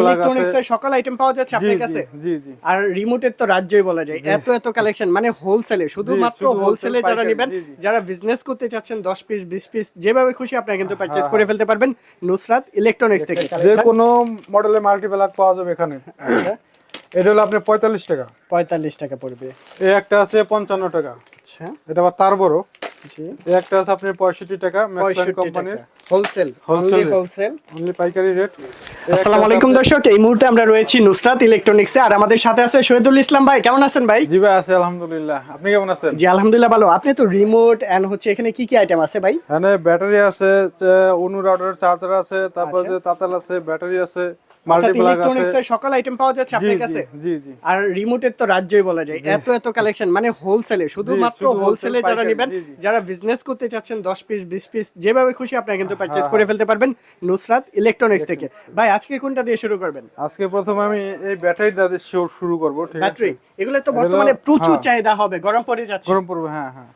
Electronics এর সকল item পাওয়া যাচ্ছে আপনার কাছে? জি জি। আর রিমোটের তো রাজ্যই বলা যায়। এত এত কালেকশন মানে হোলসেলে শুধুমাত্র হোলসেলে যারা নেবেন। যারা বিজনেস করতে চাচ্ছেন দশ পিস বিশ পিস যেভাবে খুশি আপনারা কিন্তু হ্যাঁ, পারচেজ করে ফেলতে পারবেন নুসরাত ইলেকট্রনিক্স থেকে। যে কোনো মডেলের মাল্টিপ্লাগ পাওয়া যাবে এখানে। আচ্ছা। এটা হলো আপনার পঁয়তাল্লিশ টাকা। পঁয়তাল্লিশ টাকা পড়বে। এই একটা আছে পঞ্চান্ন টাকা। আচ্ছা। এটা আবার তার বড়। এই একটা আছে আপনার পঁয়ষট্টি টাকা ম্যাক্সলাইন কোম্পানির। Wholesale rate। হোলসেল। অনলি পাইকারি রেট আসসালামু আলাইকুম দর্শক এই মুহূর্তে আমরা রয়েছি নুসরাত ইলেকট্রনিক্সে আর আমাদের সাথে আছে শহীদুল ইসলাম ভাই কেমন আছেন ভাই? জি ভাই আছে আলহামদুলিল্লাহ। আপনি কেমন আছেন? জি আলহামদুলিল্লাহ ভালো। আপনি তো রিমোট এন্ড হচ্ছে এখানে কি কি আইটেম আছে ভাই? এখানে ব্যাটারি আছে অনু রাউটার চার্জার আছে তারপর আচ্ছা। যে তাতাল আছে ব্যাটারি আছে। অর্থাৎ মাল্টিপ্লাগ ইলেকট্রনিক্স আছে। এর সকল আইটেম পাওয়া যাচ্ছে আপনার কাছে। জি জি। আর রিমোটের তো রাজ্যই বলা যায়। এত এত কালেকশন মানে হোলসেলে শুধুমাত্র শুধু হোলসেলে যারা নেবেন বিজনেস করতে চাচ্ছেন দশ পিস বিশ পিস যেভাবে খুশি আপনারা কিন্তু পারচেজ হ্যাঁ, করে ফেলতে পারবেন নুসরাত ইলেকট্রনিক্স থেকে। ভাই আজকে কোনটা দিয়ে শুরু করবেন? আজকে প্রথম আমি এই ব্যাটারি দিয়ে শুরু করব ঠিক আছে? ব্যাটারি এগুলো তো বর্তমানে প্রচুর হ্যাঁ। চাহিদা হবে গরম পড়ে যাচ্ছে। গরম পড়বে হ্যাঁ হ্যাঁ।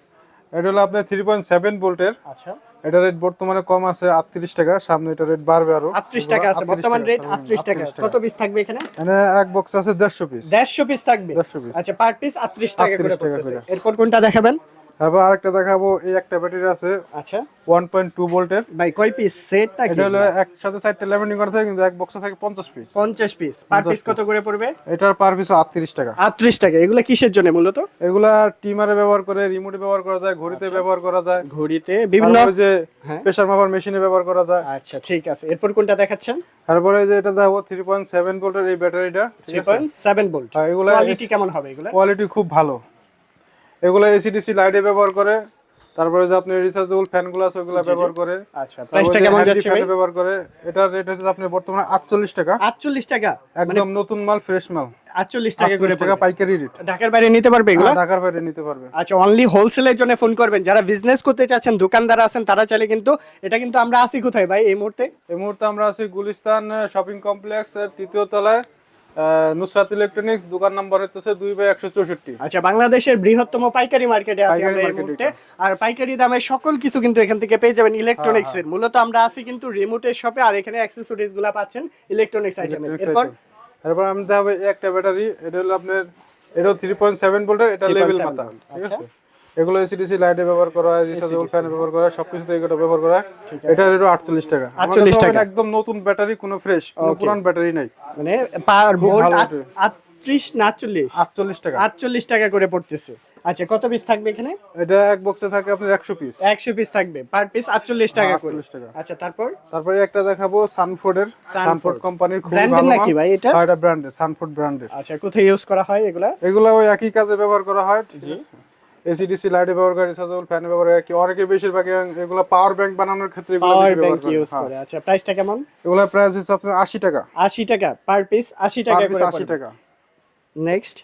এটা হলো আপনার থ্রি পয়েন্ট সেভেন ভোল্টের আচ্ছা। এটা রেট বর্তমানে কম আছে আটত্রিশ টাকা সামনে এটা রেট বাড়বে আরও। আটত্রিশ টাকা আছে বর্তমান রেট হুম, আটত্রিশ টাকা। কত পিস থাকবে এখানে? এখানে এক বক্স আছে দেড়শো পিস দেড়শো পিস থাকবে? 150 পিস আচ্ছা পার পিস আটত্রিশ টাকা করে 38 পড়তেছে। এরপর কোনটা দেখাবেন? তারপর আরেকটা দেখাবো এই একটা ব্যাটারি আছে। আচ্ছা। ওয়ান পয়েন্ট টু ভোল্টের ভাই কয় পিস সেট নাকি? এটা হলো একসাথে চারটে লেভেনিং করা থাকে কিন্তু এক বক্সে থাকে পঞ্চাশ পিস পঞ্চাশ পিস পার পিস কত করে পড়বে? এটার পার পিস আটত্রিশ টাকা। আটত্রিশ টাকা। এগুলো কিসের জন্য মূলত? এগুলা টিমারে ব্যবহার করে রিমোটে ব্যবহার করা যায় ঘড়িতে ব্যবহার করা যায়। ঘড়িতে বিভিন্ন যে। প্রেসার মাপার মেশিনে ব্যবহার করা যায়। আচ্ছা ঠিক আছে। এরপর কোনটা দেখাচ্ছেন? তারপরে যে এটা দেখো থ্রি পয়েন্ট সেভেন ভোল্টের এই ব্যাটারিটা থ্রি পয়েন্ট সেভেন ভোল্ট এগুলা কোয়ালিটি কেমন হবে এগুলো? কোয়ালিটি খুব ভালো। এগুলো এসিডিসি লাইটে ব্যবহার করে। তারপরে যে আপনি রিচার্জেবল ফ্যানগুলো আছে ওগুলো ব্যবহার করে। আচ্ছা প্রাইসটা কেমন যাচ্ছে ভাই? ব্যবহার করে। এটার রেট হচ্ছে আপনার বর্তমানে আটচল্লিশ টাকা। আটচল্লিশ টাকা? একদম নতুন মাল ফ্রেশ মাল। আটচল্লিশ টাকা করে টাকা পাইকারি রেট ঢাকার বাইরে নিতে পারবে এগুলো? ঢাকার বাইরে নিতে পারবে। আচ্ছা অনলি হোলসেলের জন্য ফোন করবেন। যারা বিজনেস করতে চাচ্ছেন দোকানদার আছেন তারা চাইলে কিন্তু এটা কিন্তু আমরা আসি কোথায় ভাই এই মুহূর্তে? এই মুহূর্তে আমরা আছি গুলিস্তান শপিং কমপ্লেক্স তৃতীয় তলায়। নুসরাত ইলেকট্রনিক্স দোকান নাম্বার হচ্ছে দুই বাই একশো চৌষট্টি। আচ্ছা বাংলাদেশের বৃহত্তম পাইকারি মার্কেটে আছি আমরা এই মুহূর্তে। আর পাইকারি দামে সকল কিছু কিন্তু এখান থেকে পেয়ে যাবেন ইলেকট্রনিক্স হ্যাঁ, এর। মূলত আমরা আছি কিন্তু রিমোটের শপে আর এখানে অ্যাক্সেসরিজগুলা পাচ্ছেন ইলেকট্রনিক্স আইটেমের এরপর এরপর আমি দেখাবো এই একটা ব্যাটারি এটা হলো আপনার এটাও থ্রি পয়েন্ট সেভেন ভোল্টের এটা লেভেল মাথা। ঠিক আচ্ছা। আছে এগুলো এসিডিসি লাইটে ব্যবহার করা হয় রিচার্জেবল ফ্যানে ব্যবহার করা হয় সবকিছুতে এগুলো ব্যবহার করা। হয় এটা রেটও আটচল্লিশ টাকা। আমার 48 টাকা। একদম নতুন ব্যাটারি কোনো ফ্রেশ কোনো. পুরান ব্যাটারি নাই। মানে পার ভোল্ট ভালো ওঠে। আটত্রিশ না আটচল্লিশ? আটচল্লিশ টাকা। আটচল্লিশ টাকা করে পড়তেছে। আচ্ছা কত পিস থাকবে এখানে? এটা এক বক্সে থাকে আপনার একশো পিস একশো পিস থাকবে। পার পিস আটচল্লিশ টাকা করে। 48 টাকা। আচ্ছা তারপর? তারপরে একটা দেখাবো সানফোর্ডের। সানফোর্ড কোম্পানির খুব ভালো নাকি ভাই এটা? হ্যাঁ এটা ব্র্যান্ডের সানফোর্ড ব্র্যান্ডের আচ্ছা কোথায় ইউজ করা হয় এগুলা? এগুলো ওই একই কাজে ব্যবহার করা হয় এসিডিসি লাইটে ব্যবহার করে রিচার্জেবল ফ্যানে ব্যবহার করে কি অনেকে বেশিরভাগ এগুলো পাওয়ার ব্যাংক বানানোর ক্ষেত্রে এগুলো পাওয়ার ব্যাংক ইউজ। করে আচ্ছা প্রাইসটা কেমন? এগুলো প্রাইস হচ্ছে আপনার আশি টাকা। আশি টাকা পার পিস আশি টাকা করে আশি টাকা। নেক্সট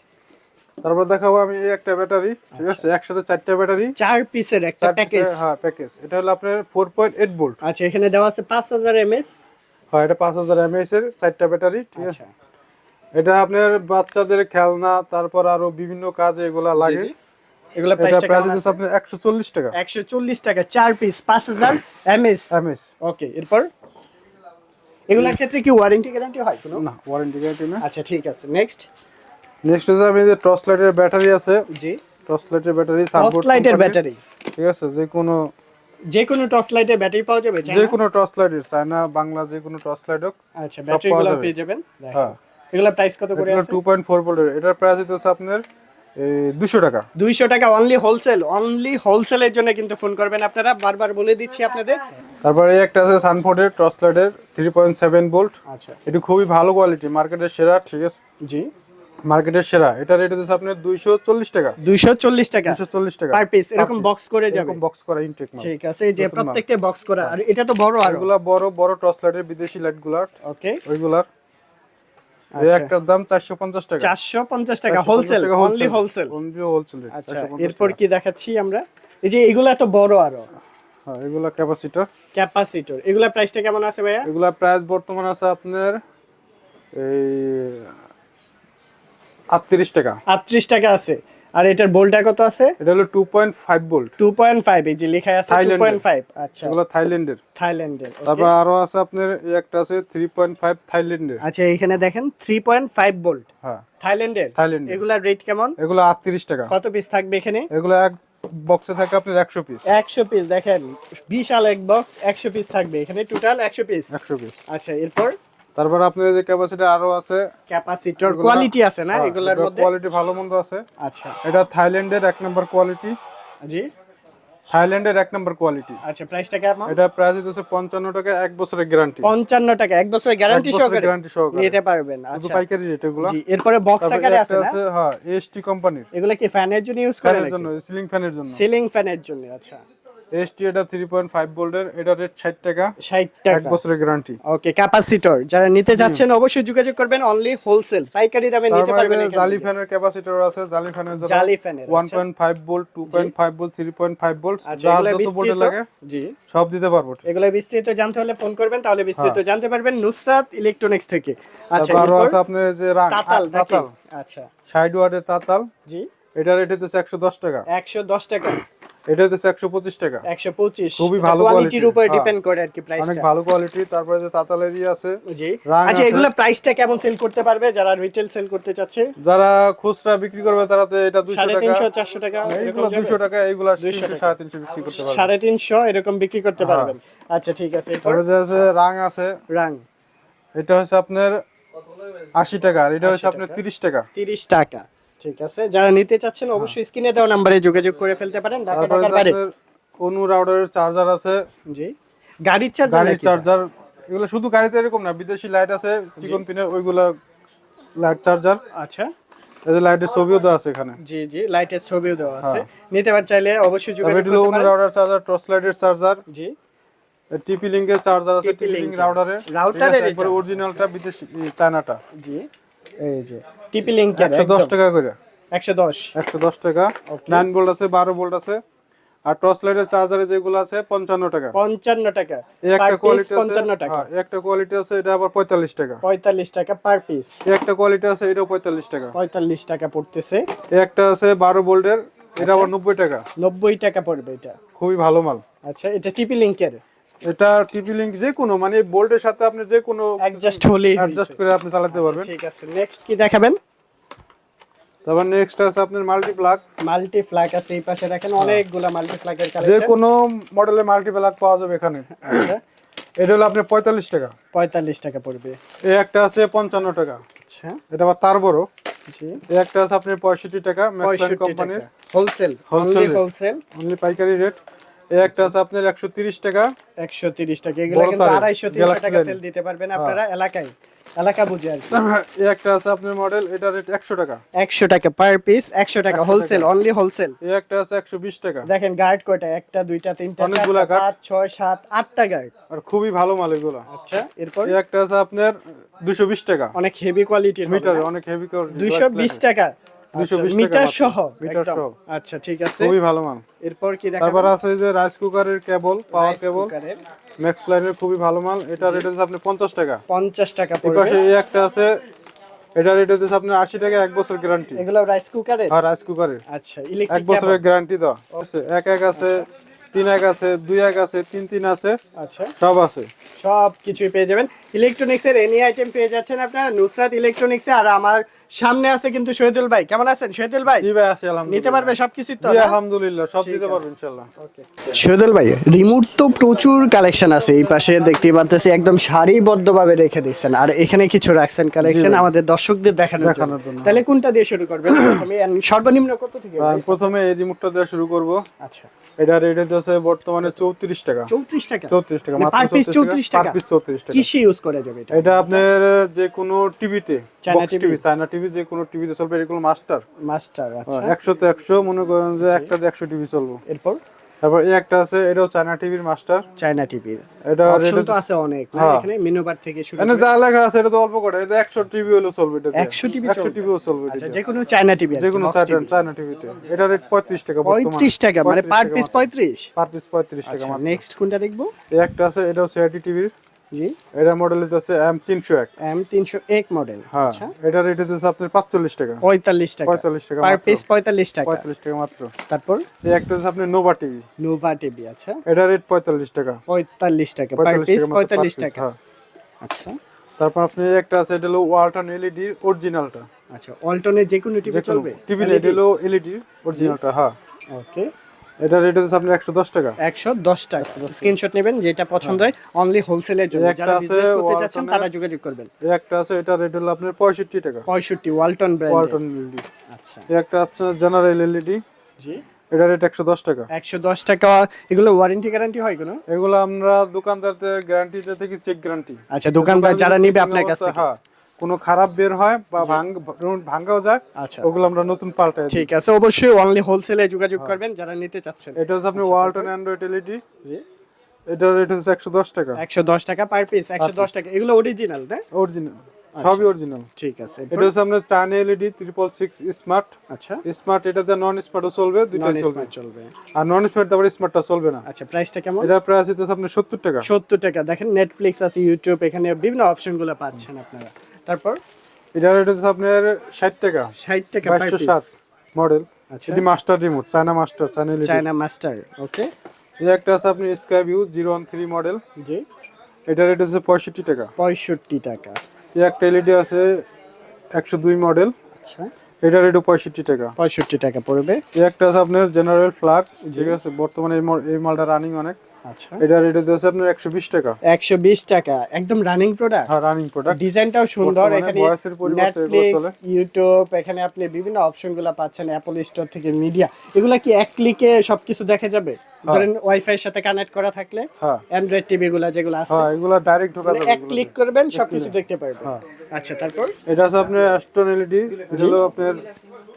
তারপর দেখাবো আমি এই একটা ব্যাটারি ঠিক আছে? একসাথে চারটা ব্যাটারি। চার পিসের একটা প্যাকেজ হ্যাঁ প্যাকেজ এটা হলো আপনার ফোর পয়েন্ট এইট ভোল্ট আচ্ছা এখানে দেওয়া আছে পাঁচ হাজার এমএস হয় এটা পাঁচ হাজার এমএএস এর চারটা ব্যাটারি ঠিক আছে? আচ্ছা। এটা আপনার বাচ্চাদের খেলনা তারপর আরও বিভিন্ন কাজে এগুলা লাগে। এগুলো প্রাইসটা প্রাইস একশো চল্লিশ টাকা। একশো চল্লিশ টাকা চার পিস পাঁচ হাজার এমএস এমএস ওকে এরপর? এগুলোর ক্ষেত্রে কি ওয়ারেন্টি গ্যারান্টি হয় কোনো? না ওয়ারেন্টি গ্যারান্টি না। আচ্ছা ঠিক আছে নেক্সট নেক্সট হচ্ছে আমি যে টর্চ লাইটের ব্যাটারি আছে জি। টর্চ লাইটের ব্যাটারি টর্চ লাইটের ব্যাটারি। ঠিক আছে যে কোনো যে কোনো টর্চ লাইটের ব্যাটারি পাওয়া যাবে যে কোনো টর্চ লাইটের চায়না বাংলা যে কোনো টর্চ লাইট হোক আচ্ছা ব্যাটারি গুলো পেয়ে যাবেন। হ্যাঁ। এগুলোর প্রাইস কত করে আছে? টু পয়েন্ট ফোর ভোল্টের এটার প্রাইস হচ্ছে আপনার দুশো টাকা। দুইশো টাকা অনলি হোলসেল অনলি হোলসেলের জন্য কিন্তু ফোন করবেন আপনারা। বারবার বলে দিচ্ছি আপনাদের। তারপরে এই একটা আছে সানফোর্ডের থ্রি পয়েন্ট সেভেন ভোল্ট আচ্ছা। এটি খুবই ভালো কোয়ালিটি মার্কেটের সেরা ঠিক আছে? জি। মার্কেটের সেরা। এটা রেট হচ্ছে আপনার দুইশো চল্লিশ টাকা। দুইশো চল্লিশ টাকা দুশো চল্লিশ টাকা। পার পিস এরকম বক্স করে যাবে। এরকম বক্স করা ইনটেক মাল। ঠিক আছে যে প্রত্যেকটা বক্স করা। আর এটা তো বড় আর। এগুলা বড় বড় টর্চ লাইটের বিদেশি লাইটগুলার ওকে ওইগুলার। একটার দাম চারশো পঞ্চাশ টাকা। চারশো পঞ্চাশ টাকা wholesale only wholesale only wholesale আচ্ছা এরপর কি দেখাচ্ছি আমরা? এই যে এগুলো এত বড় আরও। হ্যাঁ এগুলা ক্যাপাসিটর ক্যাপাসিটর এগুলা প্রাইসটা কেমন আছে ভাইয়া? এগুলা প্রাইস বর্তমান আছে আপনার এই আটত্রিশ টাকা। আটত্রিশ টাকা আছে। আর এটার বোল্টটা কত আছে? এটা হলো two point five volt. Two point five এই যে লেখা আছে টু Thailand-এর। পয়েন্ট ফাইভ আচ্ছা। এগুলো থাইল্যান্ডের। থাইল্যান্ডের তারপর আরও আছে আপনার একটা আছে থ্রি পয়েন্ট ফাইভ থাইল্যান্ডের। আচ্ছা এখানে দেখেন থ্রি পয়েন্ট ফাইভ বোল্ট। হ্যাঁ। থাইল্যান্ডের? থাইল্যান্ডের। এগুলার রেট কেমন? এগুলো আটত্রিশ টাকা। কত পিস থাকবে এখানে? এগুলো এক বক্সে থাকে আপনার একশো পিস একশো পিস দেখেন বিশাল এক বক্স একশো পিস থাকবে এখানে টোটাল একশো পিস একশো পিস আচ্ছা এরপর? তারপর আপনার যে ক্যাপাসিটি আরও আছে ক্যাপাসিটর কোয়ালিটি আছে না এগুলোর মধ্যে? কোয়ালিটি ভালো মন্দ আছে। আচ্ছা। এটা থাইল্যান্ডের এক নম্বর কোয়ালিটি জি। থাইল্যান্ডের এক নম্বর কোয়ালিটি আচ্ছা প্রাইসটা কেমন? এটা প্রাইস হচ্ছে পঞ্চান্ন টাকা এক বছরের গ্যারান্টি পঞ্চান্ন টাকা এক বছরের গ্যারান্টি সহকারে গ্যারান্টি সহকারে। নিতে পারবেন আচ্ছা। পাইকারি রেট এগুলো। জি এরপরে বক্স আকারে আছে না? আছে হ্যাঁ এসটি কোম্পানির এগুলো কি ফ্যানের জন্য ইউজ করে ফ্যানের নাকি? জন্য সিলিং ফ্যানের জন্য। সিলিং ফ্যানের জন্য আচ্ছা। এসটি এটা থ্রি পয়েন্ট ফাইভ ভোল্টের এটা রেট ষাট টাকা। 60 এক টাকা বছরের গ্যারান্টি ওকে ক্যাপাসিটর যারা নিতে যাচ্ছেন অবশ্যই যোগাযোগ করবেন অনলি হোলসেল পাইকারি দামে নিতে পারবেন তারপরে জালি ফ্যানের ক্যাপাসিটর আছে জালি ফ্যানের জন্য জালি ফ্যানের ওয়ান আচ্ছা। Point five volt two point five volt three point five volt যার যত লাগে জি। সব দিতে পারব। এগুলো বিস্তৃত জানতে হলে ফোন করবেন তাহলে বিস্তৃত হ্যাঁ। জানতে পারবেন নুসরাত ইলেকট্রনিক্স থেকে। আচ্ছা আরও আছে আপনার যে তাতাল তাতাল। আচ্ছা। ষাট ওয়াটের তাতাল। জি। এটা রেট হচ্ছে একশো দশ টাকা। 110 টাকা। এটা হচ্ছে একশো পঁচিশ টাকা। 125 খুবই ভালো কোয়ালিটির উপর হ্যাঁ। ডিপেন্ড করে আর কি অনেক ভালো কোয়ালিটি তারপরে যে তাতালেরই আছে জি আচ্ছা এগুলো প্রাইসটা কেমন সেল করতে পারবে? যারা রিটেল সেল করতে চাচ্ছে? যারা খুচরা বিক্রি করবে তারা তো এটা দুশো সাড়ে টাকা। তিনশো চারশো টাকা এইগুলো দুশো টাকা এইগুলো 200 তিনশো টাকা। সাড়ে তিনশো বিক্রি করতে পারবে। সাড়ে তিনশো এরকম বিক্রি করতে হ্যাঁ। পারবেন। আচ্ছা ঠিক আছে তারপরে যে আছে রাং আছে। রাং এটা হচ্ছে আপনার আশি টাকা আর এটা হচ্ছে আপনার টাকা। তিরিশ টাকা। তিরিশ টাকা। ঠিক আছে যারা নিতে চাচ্ছেন অবশ্যই স্ক্রিনে দেওয়া নাম্বারে যোগাযোগ করে ফেলতে পারেন ঢাকা ঢাকার বাইরে। অনু রাউডারের চার্জার আছে। জি। গাড়ির চার্জার গাড়ির চার্জার এগুলো শুধু গাড়িতে এরকম না বিদেশি লাইট আছে চিকন পিনের ওইগুলা লাইট চার্জার আচ্ছা। এই লাইটের ছবিও দেওয়া আছে এখানে। জি জি লাইটের ছবিও দেওয়া আছে। নিতে পার চাইলে অবশ্যই যোগাযোগ করতে পারেন। রাউডার চার্জার টর্চ লাইটের চার্জার জি। টিপি লিঙ্কের চার্জার আছে টিপি লিঙ্ক link-এর। রাউডারের Router-এর অরিজিনালটা বিদেশি চায়নাটা জি। এই যে। টিপি একশো দশ টাকা করে। 110 একশো দশ টাকা। Okay. নাইন ভোল্ট আছে বারো ভোল্ট আছে। আর টর্চ লাইটের চার্জারে যেগুলো আছে পঞ্চান্ন টাকা। 55 টাকা। একটা কোয়ালিটি আছে 55 টাকা। হ্যাঁ, একটা কোয়ালিটি আছে এটা আবার পঁয়তাল্লিশ টাকা। 45 টাকা পার পিস একটা কোয়ালিটি আছে এটাও পঁয়তাল্লিশ টাকা। 45 টাকা পড়তেছে। একটা আছে বারো ভোল্টের এটা আচ্ছা। আবার নব্বই টাকা। 90 টাকা পড়বে এটা। খুবই ভালো মাল। আচ্ছা এটা টিপি লিংকের এটা টিপি লিঙ্ক যে কোনো মানে বোল্টের সাথে আপনি যে কোনো অ্যাডজাস্ট হলেই অ্যাডজাস্ট করে আপনি চালাতে পারবেন। ঠিক আছে নেক্সট কি দেখাবেন? তারপর নেক্সট আছে আপনার মাল্টি প্লাগ মাল্টি ফ্ল্যাগ আছে এই পাশে দেখেন অনেকগুলা মাল্টি ফ্ল্যাগের যে কালেকশন কোনো মডেলের মাল্টি প্লাগ পাওয়া যাবে এখানে। আচ্ছা। এটা হলো আপনার পঁয়তাল্লিশ টাকা। 45 টাকা পড়বে। এই একটা আছে পঞ্চান্ন টাকা। আচ্ছা। এটা আবার তার বড়। জি। এই একটা আছে আপনার পঁয়ষট্টি টাকা 65 কোম্পানির হোলসেল হোলসেল হোলসেল অনলি পাইকারি রেট একটা আছে আপনার একশো তিরিশ টাকা। 130 টাকা। এগুলো কিন্তু তারের, 250 300 টাকা সেল দিতে পারবেন আপনারা এলাকায়। এলাকা বুঝে আর কি। একটা আছে আপনার মডেল এটা রেট একশো টাকা। 100 টাকা পার পিস 100 টাকা হোলসেল অনলি হোলসেল এই একটা আছে একশো বিশ টাকা। দেখেন গার্ড কয়টা? একটা দুইটা তিনটা অনেকগুলা guard। পাঁচ ছয় সাত আটটা গার্ড আর খুবই ভালো মাল এগুলো। আচ্ছা এরপর? এই একটা আছে আপনার দুশো বিশ টাকা। অনেক হেভি কোয়ালিটির মিটার অনেক হেভি দুইশো বিশ 220 টাকা। মিটার সহ মিটার সহ। আচ্ছা ঠিক আছে। খুবই ভালো মাল এরপর কি তারপর আছে যে রাইস কুকারের কেবল পাওয়ার কেবল। ম্যাক্স লাইনের খুবই ভালো মাল এটা রেট হচ্ছে আপনার পঞ্চাশ টাকা। 50 টাকা এই পাশে এই একটা আছে। এটা রেট হচ্ছে আপনার আশি টাকা এক বছর গ্যারান্টি এগুলো রাইস রাইস আচ্ছা এক বছরের গ্যারান্টি দাও। এক এক আছে তিন এক আছে দুই এক আছে তিন তিন আছে। আচ্ছা। সব আছে। সব কিছুই পেয়ে যাবেন। ইলেকট্রনিক্স এর এনি আইটেম পেয়ে যাচ্ছেন আপনারা নুসরাত ইলেকট্রনিক্স আর আমার সামনে আছে কিন্তু শহীদুল ভাই। কেমন আছেন? শহীদুল ভাই? জি ভাই আছে আলহামদুলিল্লাহ। নিতে পারবে সবকিছু তো আলহামদুলিল্লাহ সব দিতে পারব ইনশাআল্লাহ। শহীদুল ভাই রিমোট তো প্রচুর কালেকশন আছে এই পাশে দেখতে পারতেছি একদম সারিবদ্ধভাবে রেখে দিচ্ছেন আর এখানে কিছু রাখছেন কালেকশন আমাদের দর্শকদের দেখানোর জন্য। তাহলে কোনটা দিয়ে শুরু করবেন? প্রথমে সর্বনিম্ন কত থেকে? প্রথমে এই রিমোটটা দিয়ে শুরু করব। আচ্ছা। এটা রেট হচ্ছে বর্তমানে চৌত্রিশ টাকা। চৌত্রিশ টাকা? চৌত্রিশ টাকা মানে মাত্র 34 34 টাকা? টাকা? কিসে ইউজ করা যাবে এটা? এটা আপনার যে কোনো টিভিতে TV? টিভি চায়না টিভি যে কোনো টিভিতে চলবে এগুলো মাস্টার? মাস্টার আচ্ছা। একশো তো একশো মনে করেন যে একটাতে একশো টিভি চলবো। এরপর? তারপর এই একটা আছে এটাও চায়না টিভির মাস্টার। চায়না টিভির। এটা অপশন তো আছে অনেক না? হ্যাঁ। এখানে মেনু বার থেকে শুরু করে। যা লেখা আছে এটা তো অল্প করে এটা একশো টিভি হলো চলবে এটা 100 TV একশো চলবে? টিভিও চলবে আচ্ছা যে কোনো চায়না টিভি যে কোনো চায়না টিভিতে। এটা রেট পঁয়ত্রিশ টাকা পঁয়ত্রিশ টাকা মানে পার পিস পঁয়ত্রিশ? পার পিস পঁয়ত্রিশ টাকা আচ্ছা নেক্সট কোনটা দেখব? এই একটা আছে এটাও সিআইটি টিভির। জি। এটা মডেল হচ্ছে এম তিনশো এক। এম তিনশো এক মডেল হ্যাঁ আচ্ছা। এটা রেট হচ্ছে আপনার পাঁচচল্লিশ টাকা। পঁয়তাল্লিশ টাকা। পঁয়তাল্লিশ টাকা পার পিস পঁয়তাল্লিশ টাকা। পঁয়তাল্লিশ টাকা মাত্র। তারপর? এই একটা হচ্ছে আপনার নোভা টিভি নোভা টিভি আচ্ছা। এটা রেট পঁয়তাল্লিশ টাকা। পঁয়তাল্লিশ টাকা। পার পিস টাকা মাত্র, পঁয়তাল্লিশ per piece, টাকা। হ্যাঁ। আচ্ছা। তারপর আপনি একটা আছে এটা হলো ওয়ালটন এলইডি অরিজিনালটা আচ্ছা অল্টনে যে কোনো টিভি চলবে? টিভি এটা হলো এলইডি অরিজিনালটা হ্যাঁ। ওকে এটা রেট হচ্ছে আপনার একশো দশ টাকা। একশো দশ টাকা। স্ক্রিনশট নেবেন যেটা পছন্দ হয়। অনলি হোলসেলের জন্য। যারা বিজনেস করতে চাচ্ছেন তারা যোগাযোগ করবেন। একটা আছে এটা রেট হলো আপনার পঁয়ষট্টি টাকা। পঁয়ষট্টি ওয়ালটন ব্র্যান্ড ওয়ালটন এলইডি আচ্ছা। একটা আপনার জেনারেল এলইডি জি। এটা রেট একশো দশ টাকা। একশো দশ টাকা। এগুলো ওয়ারেন্টি গ্যারান্টি হয় কোনো? এগুলো আমরা দোকানদারদের গ্যারান্টি থেকে চেক গ্যারান্টি আচ্ছা দোকানদার যারা নিবে আপনার কাছ থেকে। হ্যাঁ। কোনো খারাপ বের হয় বা ভাঙ- ভাঙ্গাও যায় আচ্ছা। ওগুলো আমরা নতুন পাল্টাই ঠিক আছে অবশ্যই অনলি হোলসেলে যোগাযোগ করবেন যারা নিতে চাচ্ছেন। এটা হচ্ছে আপনি ওয়ালটন অ্যান্ড্রয়েড এলইডি এটা রেট হচ্ছে একশো দশ টাকা। একশো দশ টাকা পার পিস একশো দশ টাকা। এগুলো অরিজিনাল না অরিজিনাল সবই অরিজিনাল ঠিক আছে এটা হচ্ছে আপনার China LED triple six smart আচ্ছা। স্মার্ট এটাতে নন স্মার্টও চলবে দুইটাই চলবে। চলবে। আর নন স্মার্ট তারপরে স্মার্টটা চলবে না। আচ্ছা প্রাইসটা কেমন? এটা প্রাইস হচ্ছে আপনার সত্তর টাকা। সত্তর টাকা। দেখেন নেটফ্লিক্স আছে ইউটিউব এখানে বিভিন্ন অপশনগুলো পাচ্ছেন আপনারা। তারপর? এটা রেট হচ্ছে আপনার ষাট টাকা। ষাট টাকা পার বাইশশো পিস সাত মডেল আচ্ছা। এটি master remote China master China China master okay এটা একটা আছে আপনি sky view zero one three model জি। এটা রেট হচ্ছে পঁয়ষট্টি টাকা। পঁয়ষট্টি টাকা। এই একটা এলইডি আছে একশো দুই মডেল আচ্ছা। এটা রেটও পঁয়ষট্টি টাকা। পঁয়ষট্টি টাকা পড়বে। এই একটা আছে আপনার জেনারেল ফ্লাগ ঠিক আছে? বর্তমানে এই মালটা রানিং অনেক। আচ্ছা। এটা রেট হচ্ছে আপনার একশো বিশ টাকা। একশো বিশ টাকা। একদম রানিং প্রোডাক্ট হ্যাঁ রানিং প্রোডাক্ট ডিজাইনটাও সুন্দর। এখানে নেটফ্লিক্স ইউটিউব এখানে আপনি বিভিন্ন অপশনগুলো পাচ্ছেন অ্যাপল স্টোর থেকে মিডিয়া এগুলা কি এক ক্লিকে সবকিছু দেখা যাবে? ধরেন ওয়াইফাই এর সাথে কানেক্ট করা থাকলে? হ্যাঁ। অ্যান্ড্রয়েড টিভি গুলা যেগুলো আছে। হ্যাঁ এগুলো ডাইরেক্ট ঢোকা মানে যাবে এক ক্লিক করবেন সবকিছু দেখতে পারবেন। হ্যাঁ। আচ্ছা তারপর? এটা আছে আপনার অ্যাস্টন এলইডি হলো আপনার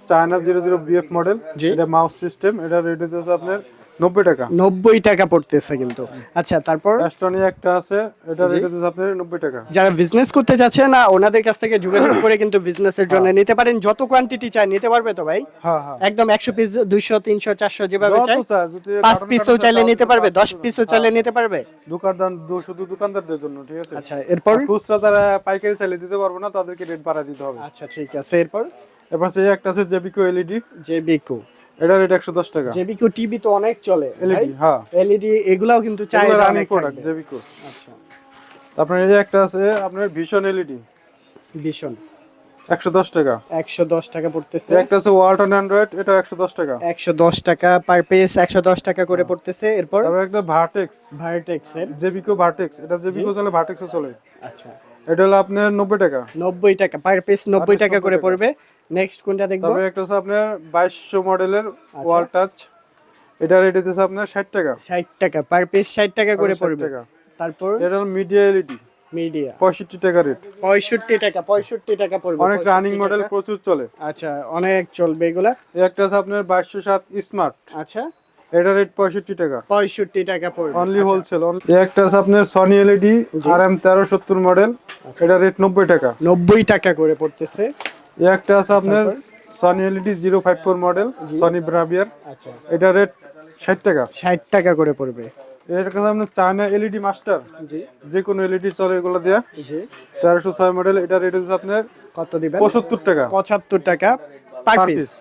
China zero zero BF model. এটা মাউস সিস্টেম এটা রেট হচ্ছে আপনার নব্বই টাকা। নব্বই টাকা পড়তেছে কিন্তু। আচ্ছা তারপর? অ্যাস্টনে একটা আছে এটা হচ্ছে আপনার নব্বই টাকা। যারা বিজনেস করতে চাচ্ছে না ওনাদের কাছ থেকে যোগাযোগ করে কিন্তু বিজনেসের জন্য নিতে পারেন। যত কোয়ান্টিটি চাই নিতে পারবে তো ভাই? হ্যাঁ হ্যাঁ। একদম একশো পিস দুইশো তিনশো চারশো যেভাবে চাই চায়, পাঁচ পিসও চাইলে নিতে পারবে পাঁচ দশ পিসও- পিসও চাইলে নিতে পারবে? দোকানদার শুধু দোকানদারদের জন্য ঠিক আছে? আচ্ছা এরপর? খুচরা তারা পাইকারি চাইলে দিতে পারব না তাদেরকে রেট বাড়া দিতে হবে। আচ্ছা ঠিক আছে এরপর? এবার সেই একটা আছে জেবিকো এলইডি যে বিকু এটা রেট একশো দশ টাকা। যে বিকু টিভি তো অনেক চলে এলইডি হ্যাঁ। এলইডি এগুলাও কিন্তু চাই রানিং প্রোডাক্ট জেবিকো আচ্ছা। আপনার এই যে একটা আছে আপনার ভীষণ এলইডি একশো দশ টাকা। একশো দশ টাকা পড়তেছে। একটা আছে ওয়ালটন অ্যান্ড্রয়েড এটা একশো দশ টাকা। একশো দশ টাকা পার পিস একশো দশ টাকা করে পড়তেছে। এরপর? তারপর একটা ভার্টেক্স ভার্টেক্স এর। জেবিকো ভার্টেক্স এটা জেবিকো চলে ভার্টেক্সও চলে। আচ্ছা। এটা হলো আপনার নব্বই টাকা। নব্বই টাকা পার পিস নব্বই piece টাকা করে পড়বে। নেক্সট কোনটা দেখব? তারপরে একটা আছে আপনার বাইশশো মডেলের আচ্ছা। ওয়াল টাচ এটা রেট হচ্ছে আপনার ষাট টাকা। ষাট টাকা পার পিস ষাট টাকা করে পড়বে। তারপর? এটা হলো মিডিয়া এলইডি মিডিয়া পঁয়ষট্টি টাকা রেট পঁয়ষট্টি টাকা পঁয়ষট্টি টাকা পড়বে অনেক রানিং মডেল প্রচুর চলে। আচ্ছা অনেক চলবে এগুলা। একটা আছে আপনার বাইশশো সাত স্মার্ট আচ্ছা। এটা রেট পঁয়ষট্টি টাকা। পঁয়ষট্টি টাকা পড়বে। অনলি হোলসেল এই একটা আছে আপনার সনি এলইডি আর এম তেরো সত্তর মডেল আচ্ছা। এটা রেট নব্বই টাকা। নব্বই টাকা করে পড়তেছে। একটা আছে আপনার Sony LED zero five four model Sony ব্রাভিয়ার আচ্ছা। এটা রেট ষাট টাকা। ষাট টাকা করে পড়বে। এর কাছে আপনার চায়না এলইডি মাস্টার জি। যে কোনো এলইডি চলে এগুলো দেয়া। জি। তেরোশো ছয় মডেল এটা রেট হচ্ছে আপনার কত দিবেন? পঁচাত্তর টাকা। পঁচাত্তর টাকা। পার পিস piece,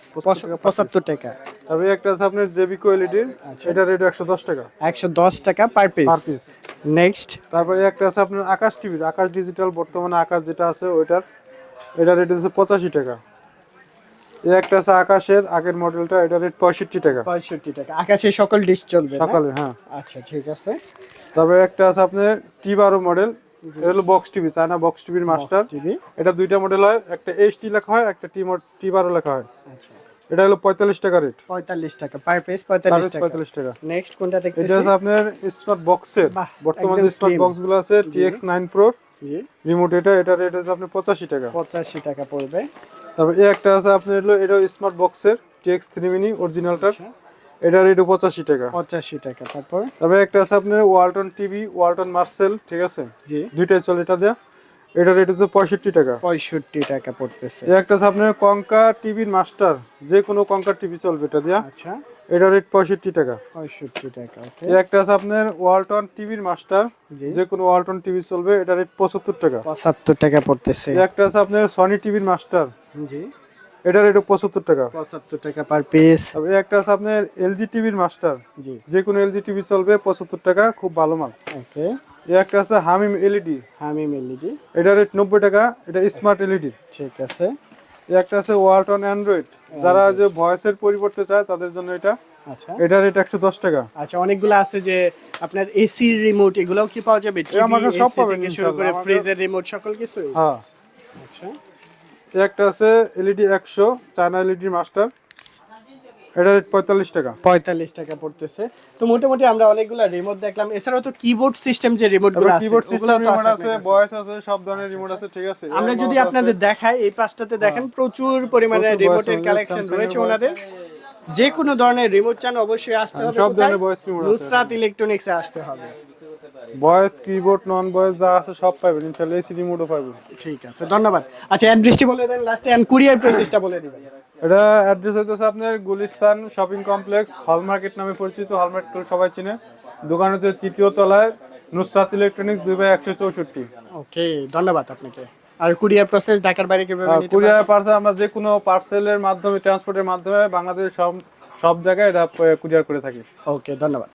পঁচাত্তর টাকা। তারপরে একটা আছে আপনার জেবিকো এলইডি এটা রেট একশো দশ টাকা। একশো দশ টাকা per piece. Per piece। Next তারপরে একটা আছে আপনার আকাশ টিভির আকাশ ডিজিটাল বর্তমানে আকাশ যেটা আছে ওইটার এটা রেট হচ্ছে পঁচাশি টাকা। এই একটা আছে আকাশের আগের মডেলটা এটা রেট পঁয়ষট্টি টাকা। পঁয়ষট্টি টাকা। আকাশে সকল ডিশ চলবে সকালে হ্যাঁ। আচ্ছা ঠিক আছে। তারপরে একটা আছে আপনার টি বারো মডেল এটা হলো বক্স টিভি চায়না বক্স টিভির মাস্টার এটা দুইটা মডেল হয় একটা এইচ টি লেখা হয় একটা টি টি বারো লেখা হয়। আচ্ছা। এটা হলো পঁয়তাল্লিশ টাকা রেট পঁয়তাল্লিশ টাকা পার পিস পঁয়তাল্লিশ টাকা। পঁয়তাল্লিশ টাকা। নেক্সট কোনটা এটা দেখতেছি আছে আপনার স্মার্ট বক্সের বর্তমানে একদম স্মার্ট। বক্সগুলো আছে টিএক্স নাইন প্রো জি। রিমোট এটা এটা রেট আছে আপনার পঁচাশি টাকা। পঁচাশি টাকা পড়বে। তারপর এই একটা আছে আপনার হলো এটা স্মার্ট বক্সের টিএক্স থ্রি মিনি অরিজিনালটার এটা রেট পঁচাশি টাকা। পঁচাশি টাকা তারপর? তারপরে একটা আছে আপনার ওয়ালটন টিভি ওয়ালটন মার্সেল ঠিক আছে? জি। দুইটাই চলে এটা দেয়া। এটা রেট হচ্ছে পঁয়ষট্টি টাকা। পঁয়ষট্টি টাকা পড়তেছে। একটা আছে আপনার কঙ্কা টিভির মাস্টার যে কোনো কঙ্কা টিভি চলবে এটা দেয়া। আচ্ছা। এটা রেট পঁয়ষট্টি টাকা। পঁয়ষট্টি টাকা একটা আছে আপনার ওয়ালটন টিভির মাস্টার জি। যে কোনো ওয়ালটন টিভি চলবে এটা রেট পঁচাত্তর টাকা। পঁচাত্তর টাকা পড়তেছে। একটা আছে আপনার সনি টিভির মাস্টার জি। এটা রেট পঁচাত্তর টাকা। পঁচাত্তর টাকা পার পিস তবে একটা আছে আপনার এলজি টিভির মাস্টার জি। যে কোনো এলজি টিভি চলবে পঁচাত্তর টাকা খুব ভালো মাল। ওকে। এই একটা আছে হামিম এলইডি আমি এলইডি এটা রেট নব্বই টাকা এটা স্মার্ট এলইডি ঠিক আছে। এই একটা আছে ওয়ালটন অ্যান্ড্রয়েড যারা যে ভয়েসের পরিবর্তে চায় তাদের জন্য এটা। আচ্ছা। এটা রেট একশো দশ টাকা। আচ্ছা অনেকগুলো আছে যে আপনার এসি রিমোট এগুলোও কি পাওয়া যাবে? আমার সব পাবেন শুরু করে ফ্রিজের রিমোট সকল কিছু হ্যাঁ। আচ্ছা। একটা আছে এলইডি একশো চায়না এলইডি মাস্টার এটা পঁয়তাল্লিশ টাকা। পঁয়তাল্লিশ টাকা পড়তেছে। তো মোটামুটি আমরা অনেকগুলো রিমোট দেখলাম। এছাড়াও তো কিবোর্ড সিস্টেম যে রিমোটগুলো আছে কিবোর্ড সিস্টেম রিমোট আছে আছে ভয়েস আছে সব ধরনের রিমোট আছে ঠিক আছে। আমরা যদি আপনাদের। দেখাই এই পাঁচটাতে দেখেন প্রচুর পরিমাণে রিমোটের কালেকশন রয়েছে ওনাদের। যে কোনো ধরনের রিমোট চান অবশ্যই আসতে হবে সব ধরনের ভয়েস রিমোট নুসরাত ইলেকট্রনিক্সে আসতে হবে। ভয়েস কিবোর্ড নন ভয়েস যা আছে সব পাবেন ইনশাআল্লাহ এসি রিমোটও পাবেন ঠিক আছে ধন্যবাদ। আচ্ছা অ্যাড্রেসটি বলে দেন লাস্টে এন্ড কুরিয়ার প্রসেসটা বলে দিবেন। এটা অ্যাড্রেস হইতেছে আপনার Gulistan shopping complex hall market নামে পরিচিত হল মার্কেট সবাই চিনে। দোকান হচ্ছে তৃতীয় তলায় নুসরাত ইলেকট্রনিক্স দুই বাই একশো চৌষট্টি। ওকে ধন্যবাদ আপনাকে। আর কুরিয়ার প্রসেস ঢাকার বাইরে কীভাবে? কুরিয়ার পার্সেল আমরা যে কোনো পার্সেলের মাধ্যমে ট্রান্সপোর্টের মাধ্যমে বাংলাদেশের সব সব জায়গায় এটা কুরিয়ার করে থাকি। ওকে ধন্যবাদ।